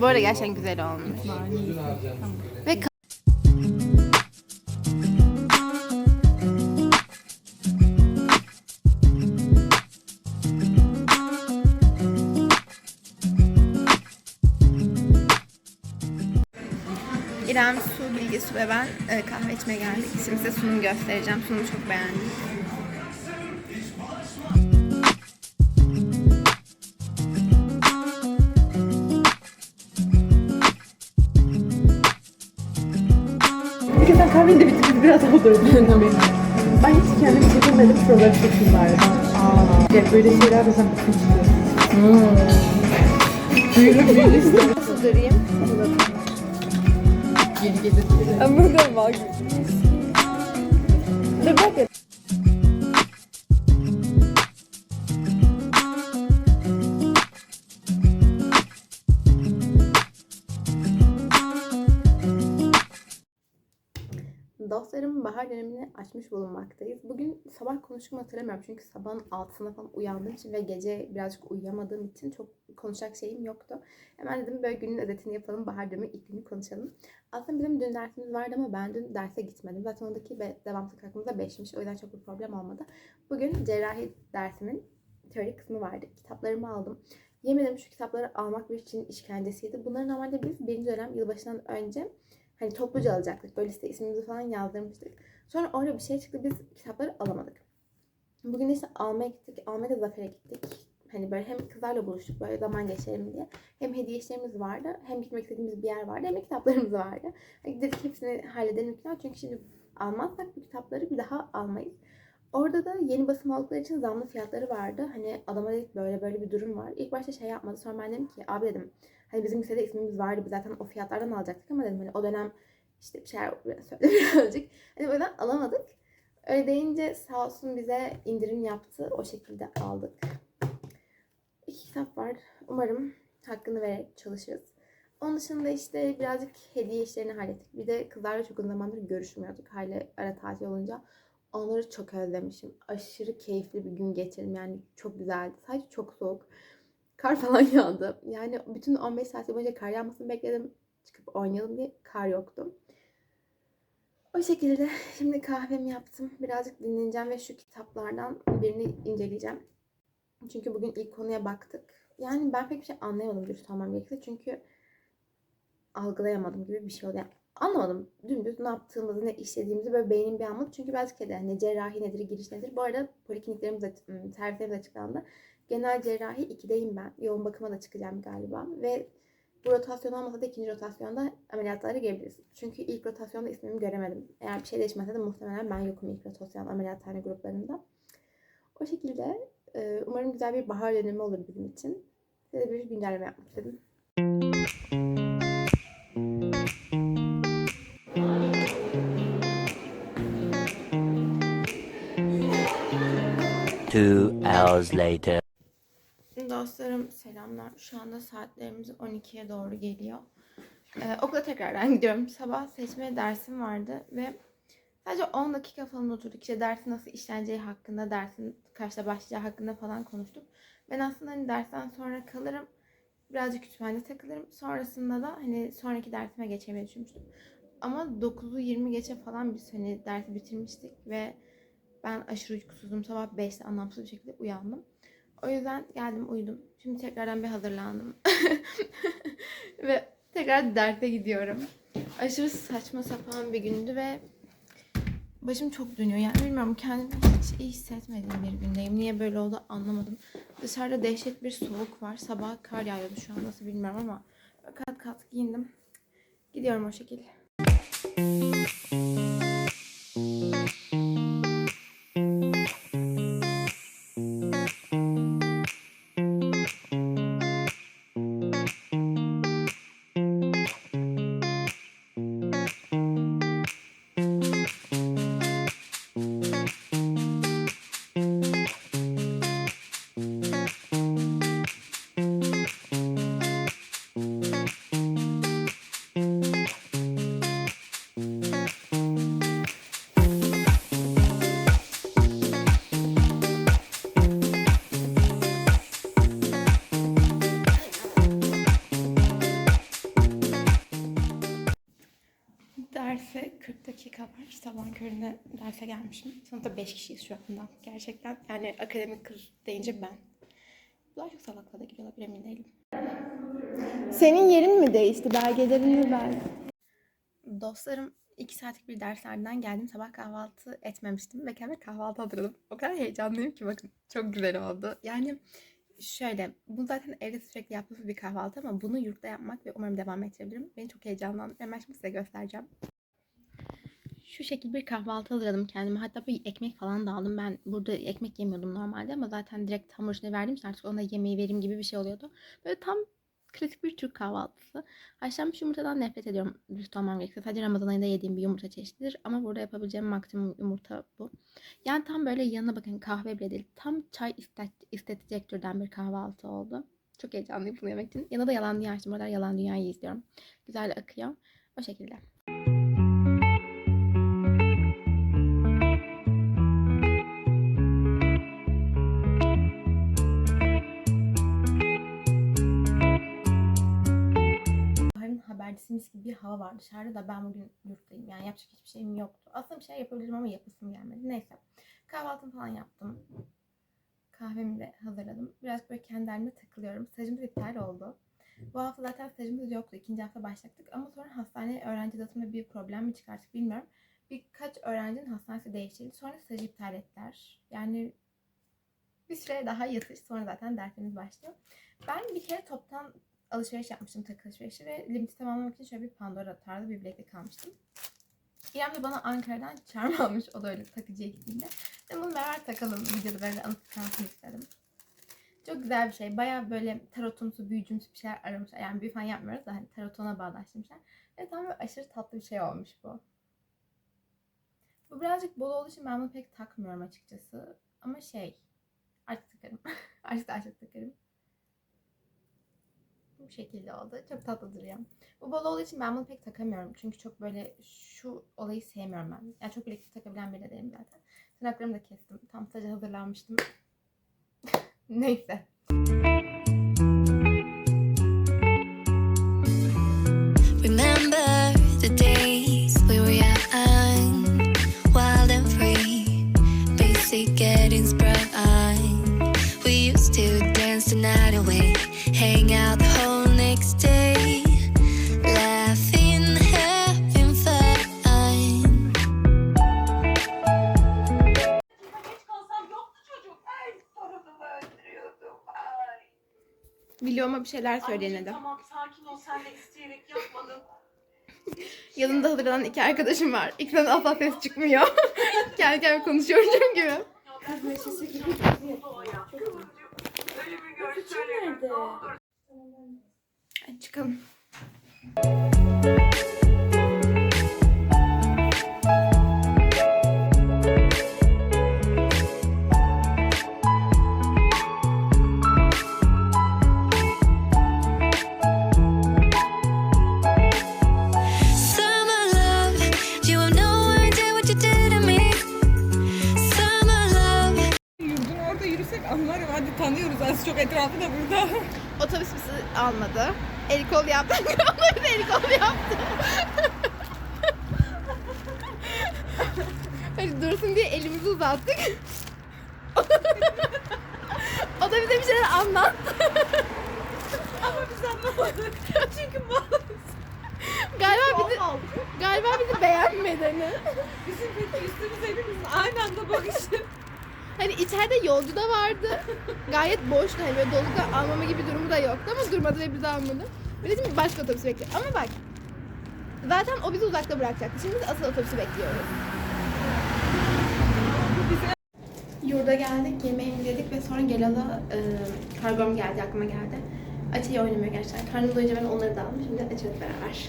Bu arada gerçekten güzel olmuş. Ve İrem, Su, Bilge, Su ve ben e, kahve içmeye geldik. Şimdi size sunumu göstereceğim. Sunumu çok beğendim. Kahveni de bitirip biraz daha doydum. Tabii. Ben hiç kendimi çekemedim. Şuraları çok güzeldi. Aa. Ya böyle şeyler de sen bakın istiyorsun. Büyülü büyülü istiyorum. Nasıl durayım? Geri gelir. Ama da bak. Dur bak. Dostlarım bahar dönemini açmış bulunmaktayız. Bugün sabah konuştuğumu hatırlamıyorum çünkü sabahın altısında falan uyandığım için ve gece birazcık uyuyamadığım için çok konuşacak şeyim yoktu. Hemen dedim böyle günün özetini yapalım, bahar dönemi ilk günü konuşalım. Aslında bizim dün dersimiz vardı ama ben dün derse gitmedim. Zaten ondaki be- devamsızlık hakkımızda 5'miş o yüzden çok bir problem olmadı. Bugün cerrahi dersimin teori kısmı vardı. Kitaplarımı aldım. Yemin ederim şu kitapları almak bir için işkencesiydi. Bunları normalde biz birinci dönem yılbaşından önce hani topluca alacaktık. Böyle işte ismimizi falan yazdırmıştık. Sonra orada bir şey çıktı. Biz kitapları alamadık. Bugün işte almaya gittik. Almaya da Zafer'e gittik. Hani böyle hem kızlarla buluştuk böyle zaman geçirelim diye. Hem hediye işlerimiz vardı. Hem gitmek istediğimiz bir yer vardı. Hem de kitaplarımız vardı. Hani dedik hepsini halledelim falan. Çünkü şimdi almazsak bu kitapları bir daha almayız. Orada da yeni basım oldukları için zamlı fiyatları vardı. Hani adama dedik böyle böyle bir durum var. İlk başta şey yapmadı. Sonra ben dedim ki abi dedim Hani bizim lisede ismimiz vardı. Biz zaten o fiyatlardan alacaktık ama dedim hani o dönem işte bir şeyler söyle birazcık. Hani o yüzden alamadık. Öyle deyince sağ olsun bize indirim yaptı. O şekilde aldık. İki kitap var. Umarım hakkını vererek çalışırız. Onun dışında işte birazcık hediye işlerini hallettik. Bir de kızlarla çok uzun zamandır görüşmüyorduk. Hala ara tatil olunca. Onları çok özlemişim. Aşırı keyifli bir gün geçirdim. Yani çok güzeldi. Sadece çok soğuk. Kar falan yağdı. Yani bütün 15 saat boyunca kar yağmasını bekledim. Çıkıp oynayalım diye kar yoktu. O şekilde şimdi kahvemi yaptım. Birazcık dinleneceğim ve şu kitaplardan birini inceleyeceğim. Çünkü bugün ilk konuya baktık. Yani ben pek bir şey anlayamadım dürüst olmam gerekirse. Çünkü algılayamadım gibi bir şey oldu. Yani anlamadım dümdüz ne yaptığımızı, ne işlediğimizi böyle beynim bir anladı. Çünkü birazcık kedi hani cerrahi nedir, giriş nedir. Bu arada polikliniklerimiz, servislerimiz açıklandı. Genel cerrahi 2'deyim ben. Yoğun bakıma da çıkacağım galiba. Ve bu rotasyon olmasa da ikinci rotasyonda ameliyatlara girebiliriz. Çünkü ilk rotasyonda ismimi göremedim. Eğer bir şey değişmezse de muhtemelen ben yokum ilk rotasyon ameliyathane gruplarında. O şekilde umarım güzel bir bahar dönemi olur bizim için. Size bir güncelleme yapmak istedim. Two hours later. Dostlarım selamlar. Şu anda saatlerimiz 12'ye doğru geliyor. Ee, okula tekrardan gidiyorum. Sabah seçme dersim vardı ve sadece 10 dakika falan oturduk. İşte dersin nasıl işleneceği hakkında, dersin kaçta başlayacağı hakkında falan konuştuk. Ben aslında hani dersten sonra kalırım. Birazcık kütüphanede takılırım. Sonrasında da hani sonraki dersime geçemeyi düşünmüştüm. Ama 9'u 20 geçe falan biz hani dersi bitirmiştik ve ben aşırı uykusuzum. Sabah 5'te anlamsız bir şekilde uyandım. O yüzden geldim uyudum. Şimdi tekrardan bir hazırlandım. ve tekrar derse gidiyorum. Aşırı saçma sapan bir gündü ve başım çok dönüyor. Yani bilmiyorum kendimi hiç iyi hissetmediğim bir gündeyim. Niye böyle oldu anlamadım. Dışarıda dehşet bir soğuk var. Sabah kar yağıyordu şu an nasıl bilmiyorum ama kat kat giyindim. Gidiyorum o şekilde. Köründe derse gelmişim. Sınıfta 5 kişiyiz şu anda. Gerçekten yani akademik kız deyince ben. Bunlar çok salakla da giriyorlar emin değilim. Senin yerin mi değişti? Belgelerini ver. Dostlarım 2 saatlik bir derslerden geldim. Sabah kahvaltı etmemiştim ve kendime kahvaltı hazırladım. O kadar heyecanlıyım ki bakın. Çok güzel oldu. Yani şöyle bu zaten evde sürekli yaptığımız bir kahvaltı ama bunu yurtta yapmak ve umarım devam ettirebilirim. Beni çok heyecanlandırdı. Hemen şimdi size göstereceğim. Şu şekilde bir kahvaltı hazırladım kendime. Hatta bir ekmek falan da aldım. Ben burada ekmek yemiyordum normalde ama zaten direkt hamur işine verdiğim için artık ona yemeği vereyim gibi bir şey oluyordu. Böyle tam klasik bir Türk kahvaltısı. Haşlanmış yumurtadan nefret ediyorum. Dürüst olmam gerekirse. Sadece Ramazan ayında yediğim bir yumurta çeşididir. Ama burada yapabileceğim maksimum yumurta bu. Yani tam böyle yanına bakın kahve bile değil. Tam çay istet istetecek türden bir kahvaltı oldu. Çok heyecanlıyım bunu yemek için. Yanına da yalan dünya açtım. Orada yalan dünyayı izliyorum. Güzel akıyor. O şekilde. Bahar'ın habercisimiz gibi bir hava var dışarıda da ben bugün yurttayım. Yani yapacak hiçbir şeyim yoktu. Aslında bir şey yapabilirim ama yapasım gelmedi. Neyse. Kahvaltımı falan yaptım. Kahvemi de hazırladım. Biraz böyle kendi halimde takılıyorum. Stajımız iptal oldu. Bu hafta zaten stajımız yoktu. İkinci hafta başlattık. Ama sonra hastane öğrenci dağıtımında bir problem mi çıkarttık bilmiyorum. Birkaç öğrencinin hastanesi değiştirildi. Sonra stajı iptal ettiler. Yani bir süre daha yatış. Sonra zaten derslerimiz başlıyor. Ben bir kere toptan alışveriş yapmıştım takı alışverişi ve limiti tamamlamak için şöyle bir Pandora tarzı bir bileklik almıştım. İrem de bana Ankara'dan charm almış. O da öyle takıcıya gittiğinde. Ve bunu beraber takalım videoda böyle anıt kalsın istedim. Çok güzel bir şey. Baya böyle tarotumsu, büyücümsü bir şeyler aramışlar. Yani büyü falan yapmıyoruz da hani tarotona bağdaştırmışlar. Ve tam böyle aşırı tatlı bir şey olmuş bu. Bu birazcık bol olduğu için ben bunu pek takmıyorum açıkçası. Ama şey, artık takarım. artık da artık takarım. Bu şekilde oldu. Çok tatlı duruyor. Bu bol olduğu için ben bunu pek takamıyorum. Çünkü çok böyle şu olayı sevmiyorum ben. Yani çok bileklik takabilen biri değilim zaten. Tırnaklarımı da kestim. Tam staja hazırlanmıştım. Neyse. Remember the days. We used to dance the night away, hang out the whole next day, laughing, having fun. Videoma bir şeyler söyleyin hadi. Tamam sakin ol sen de isteyerek yapmadın. Yanında hazırlanan iki arkadaşım var. İkisinden asla ses çıkmıyor. Kendi kendime konuşuyorum çünkü. Ya. Öyle görsel nerede? Hadi çıkalım. Bizi almadı. El kol yaptı. Onları da el kol yaptı. Hani dursun diye elimizi uzattık. o da bize bir şeyler anlattı. Ama biz anlamadık. Çünkü mal. Galiba bizi, galiba bizi beğenmedi. hani. Bizim peki üstümüz elimiz aynı anda bakışı. Hani içeride yolcu da vardı. Gayet boştu. Hani böyle dolu da almama gibi durumu da yoktu ama durmadı ve bizi almadı. Ve dedim ki başka otobüs bekliyor. Ama bak zaten o bizi uzakta bırakacaktı. Şimdi biz asıl otobüsü bekliyoruz. Yurda geldik, yemeğimizi yedik ve sonra Gelal'a e, kargom geldi, aklıma geldi. Açıyı oynamıyor gerçekten. Karnım doyunca ben onları da aldım. Şimdi açıyoruz beraber.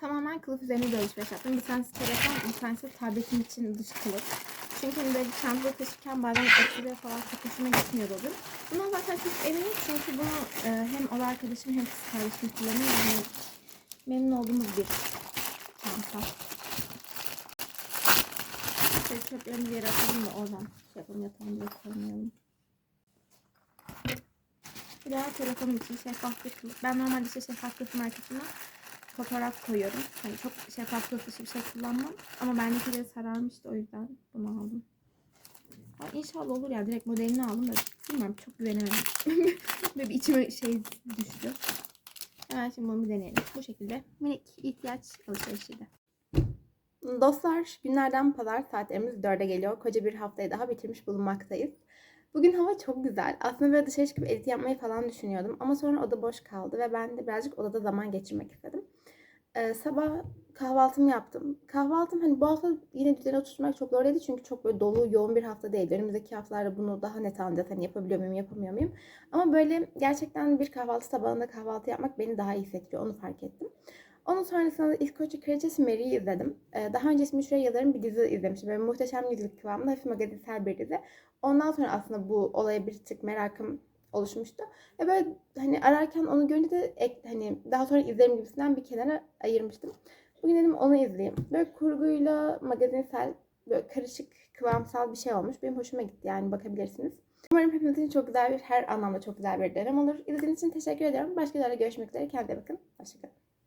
Tamamen kılıf üzerine bir alışveriş yaptım. Bir tanesi telefon, bir tanesi tabletim için dış kılıf. Çünkü hani böyle çantada taşırken bazen açılıyor falan çok hoşuma gitmiyor dedim. Bundan zaten çok eminim çünkü bunu e, hem ola arkadaşım hem kız kardeşim kullanıyor. Yani memnun olduğumuz bir çanta. Şöyle çöplerimizi yere atalım da oradan şey yapalım yatağımıza koymayalım. Bir daha telefonum için şeffaf bir kılıf. Ben normalde işte şeffaf kılıf markasından fotoğraf koyuyorum. Hani çok şeffaf kılıf dışı bir şey kullanmam. Ama bendekileri sararmıştı o yüzden bunu aldım. Ama inşallah olur ya. Direkt modelini aldım da bilmiyorum çok güvenemedim. Böyle bir içime şey düştü. Hemen şimdi bunu bir deneyelim. Bu şekilde minik ihtiyaç alışverişiydi. Dostlar günlerden pazar saatlerimiz 4'e geliyor. Koca bir haftayı daha bitirmiş bulunmaktayız. Bugün hava çok güzel. Aslında böyle dışarı çıkıp edit yapmayı falan düşünüyordum. Ama sonra oda boş kaldı ve ben de birazcık odada zaman geçirmek istedim. Ee, sabah kahvaltımı yaptım. Kahvaltım hani bu hafta yine düzene oturtmak çok zor değildi. Çünkü çok böyle dolu yoğun bir hafta değildi. Önümüzdeki haftalarda bunu daha net anlayacağız. Hani yapabiliyor muyum yapamıyor muyum. Ama böyle gerçekten bir kahvaltı tabağında kahvaltı yapmak beni daha iyi hissettiriyor. Onu fark ettim. Onun sonrasında da İskoçya Kraliçesi Mary'i izledim. Ee, daha önce ismi şuraya yazarım bir dizi izlemiştim. Böyle muhteşem yüzlük kıvamında hafif magazinsel bir dizi. Ondan sonra aslında bu olaya bir tık merakım oluşmuştu. Ve böyle hani ararken onu görünce de ek, hani daha sonra izlerim gibisinden bir kenara ayırmıştım. Bugün dedim onu izleyeyim. Böyle kurguyla magazinsel böyle karışık kıvamsal bir şey olmuş. Benim hoşuma gitti yani bakabilirsiniz. Umarım hepiniz için çok güzel bir her anlamda çok güzel bir dönem olur. İzlediğiniz için teşekkür ediyorum. Başka görüşmek üzere. Kendinize bakın. Hoşçakalın.